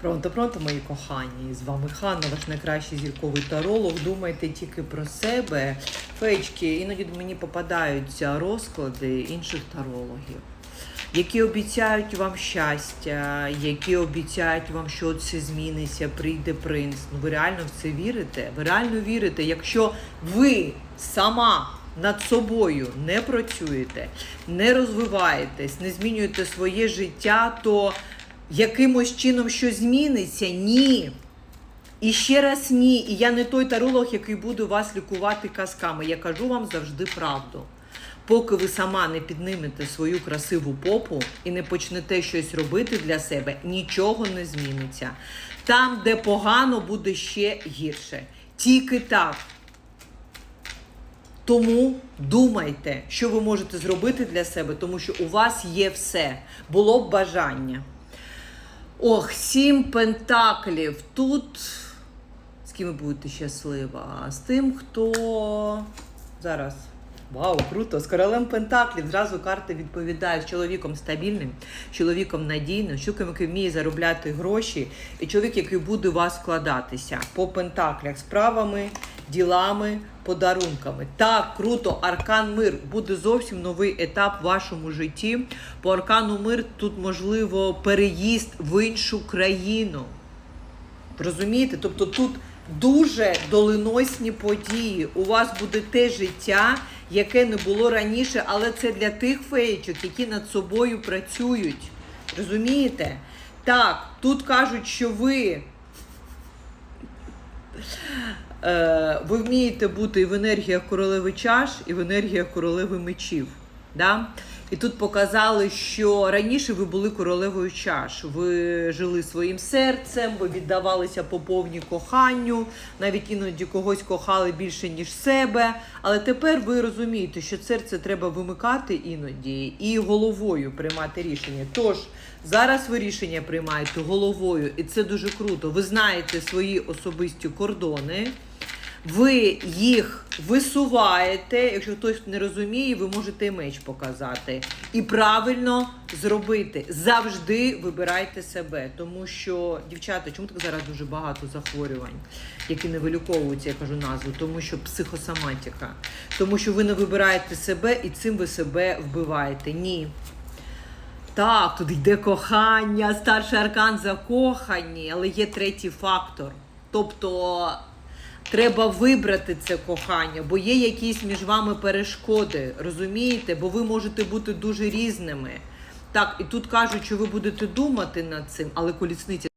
Пронто, пронто, мої кохані. З вами Ханна, ваш найкращий зірковий таролог. Думайте тільки про себе. Феєчки, іноді мені попадаються розклади інших тарологів, які обіцяють вам щастя, які обіцяють вам, що все зміниться, прийде принц. Ну ви реально в це вірите? Ви реально вірите, якщо ви сама. Над собою не працюєте, не розвиваєтесь, не змінюєте своє життя, то якимось чином щось зміниться? Ні. І ще раз ні. І я не той таролог, який буде вас лікувати казками. Я кажу вам завжди правду. Поки ви сама не піднимете свою красиву попу і не почнете щось робити для себе, нічого не зміниться. Там, де погано, буде ще гірше. Тільки так. Тому думайте, що ви можете зробити для себе, тому що у вас є все. Було б бажання. Ох, сім пентаклів. Тут з ким ви будете щаслива? З тим, хто зараз. Вау, круто! З королем Пентаклів зразу карти відповідають чоловіком стабільним, чоловіком надійним, чоловіком, який вміє заробляти гроші, і чоловік, який буде у вас вкладатися по пентаклях справами, ділами, подарунками. Так, круто, аркан мир буде зовсім новий етап в вашому житті. По аркану мир тут можливо переїзд в іншу країну. Розумієте? Тобто тут дуже доленосні події. У вас буде те життя, яке не було раніше, але це для тих феєчок, які над собою працюють. Розумієте? Так, тут кажуть, що ви. Е, ви вмієте бути і в енергіях королеви чаш, і в енергіях королеви мечів. Да? І тут показали, що раніше ви були королевою чаш. Ви жили своїм серцем, ви віддавалися по повній коханню, навіть іноді когось кохали більше, ніж себе. Але тепер ви розумієте, що серце треба вимикати іноді і головою приймати рішення. Тож зараз ви рішення приймаєте головою, і це дуже круто. Ви знаєте свої особисті кордони. Ви їх висуваєте. Якщо хтось не розуміє, ви можете меч показати. І правильно зробити. Завжди вибирайте себе. Тому що, дівчата, чому так зараз дуже багато захворювань, які не виліковуються, я кажу назву, тому що психосоматика. Тому що ви не вибираєте себе і цим ви себе вбиваєте. Ні. Так, тут йде кохання, старший аркан закохані, але є третій фактор. Тобто треба вибрати це кохання, бо є якісь між вами перешкоди, розумієте? Бо ви можете бути дуже різними. Так, і тут кажуть, що ви будете думати над цим, але колісниця.